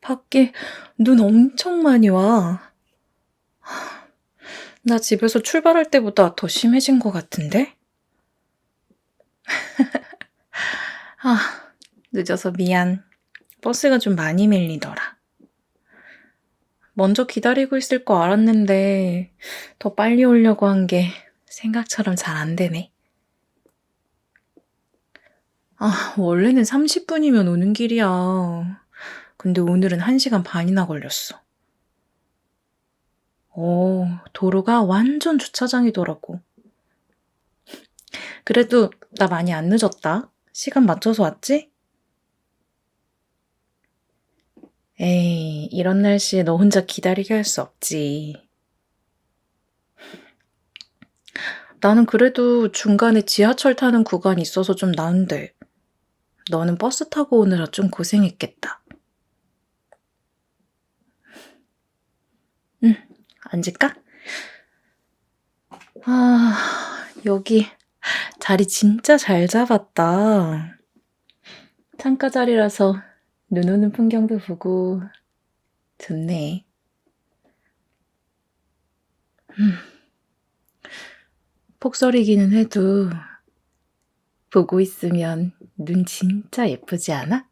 밖에 눈 엄청 많이 와. 하, 나 집에서 출발할 때보다 더 심해진 것 같은데? 아, 늦어서 미안. 버스가 좀 많이 밀리더라. 먼저 기다리고 있을 거 알았는데 더 빨리 오려고 한 게 생각처럼 잘 안 되네. 아, 원래는 30분이면 오는 길이야. 근데 오늘은 1시간 반이나 걸렸어. 오, 도로가 완전 주차장이더라고. 그래도 나 많이 안 늦었다. 시간 맞춰서 왔지? 에이, 이런 날씨에 너 혼자 기다리게 할 수 없지. 나는 그래도 중간에 지하철 타는 구간이 있어서 좀 나은데. 너는 버스 타고 오느라 좀 고생했겠다. 앉을까? 아, 여기 자리 진짜 잘 잡았다. 창가 자리라서 눈 오는 풍경도 보고 좋네. 음, 폭설이기는 해도 보고 있으면 눈 진짜 예쁘지 않아?